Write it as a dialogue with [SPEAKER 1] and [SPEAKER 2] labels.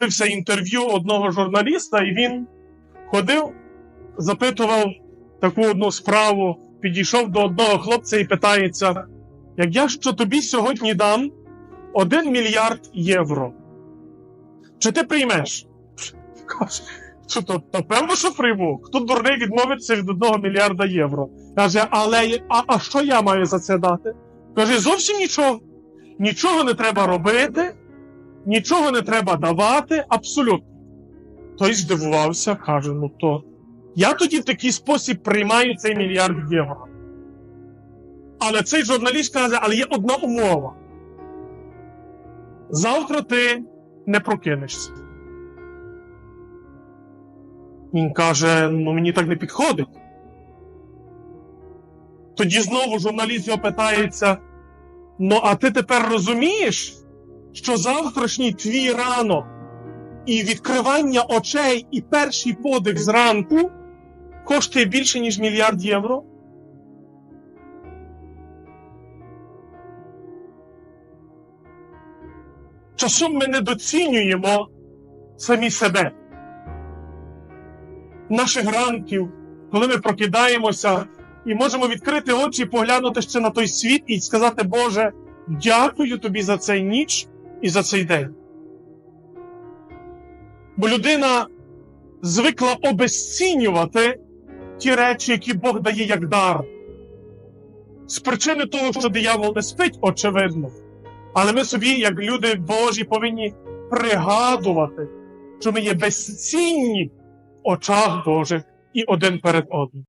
[SPEAKER 1] дивився інтерв'ю одного журналіста, і він ходив, запитував таку одну справу, підійшов до одного хлопця і питається: як я що тобі сьогодні дам 1 мільярд євро, чи ти приймеш? Каже, що то, то певно, що прийму. Хто дурний відмовиться від 1 мільярда євро? Каже, але а, а що я маю за це дати? Каже, зовсім нічого. Нічого не треба робити, нічого не треба давати, абсолютно. Той здивувався, каже: ну то я тоді в такий спосіб приймаю цей мільярд євро. Але цей журналіст каже, але є одна умова. Завтра ти не прокинешся. Він каже: ну мені так не підходить. Тоді знову журналіст його питається: ну, а ти тепер розумієш, що завтрашній твій ранок і відкривання очей, і перший подих зранку коштує більше, ніж мільярд євро? Часом ми недоцінюємо самі себе. Наших ранків, коли ми прокидаємося і можемо відкрити очі, поглянути ще на той світ і сказати, Боже, дякую тобі за цей ніч і за цей день. Бо людина звикла обезцінювати ті речі, які Бог дає як дар. З причини того, що диявол не спить, очевидно. Але ми собі, як люди Божі, повинні пригадувати, що ми є безцінні в очах Божих і один перед одним.